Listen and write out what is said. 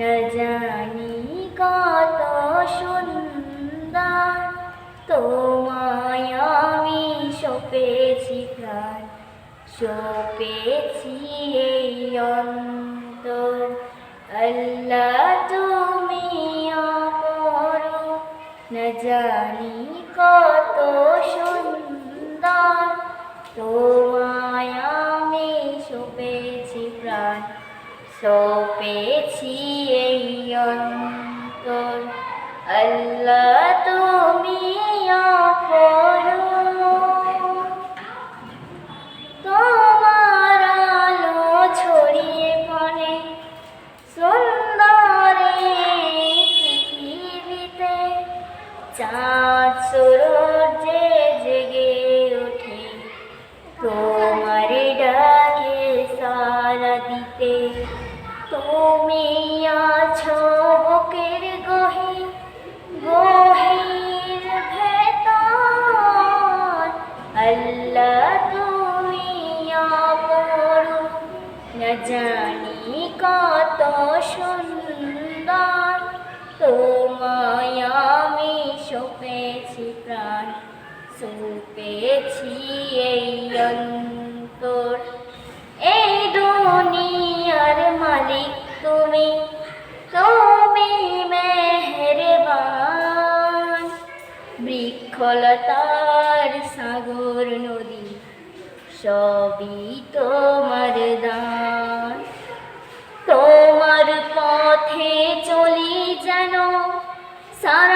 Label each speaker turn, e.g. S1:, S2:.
S1: নজানি কত সুন্দর। তোমায় আমি সপেছি প্রাণ, সপেছি এই অন্তর। আল্লাহ তুমি আমার নজানি কত সুন্দর। তোমায় আমি সপেছি প্রাণ, সপেছি চাঁদ সূর্যে জেগে ওঠে, তোমার ডাকে সারা দিতে। তুমি আছো বুকের গহীন গহীর ভেতর। আল্লাহ তুমি অপরু না জানি কত সুন্দর। আমি সপেছি প্রাণ, সুপেছি এই অন্তর। এই দুনিয়ার মালিক তুমি তুমি মেহেরবান। বৃক্ষলতার সাগর, নদী, সবই তোমার দান। তোমার পথে চলি যেন সারাটা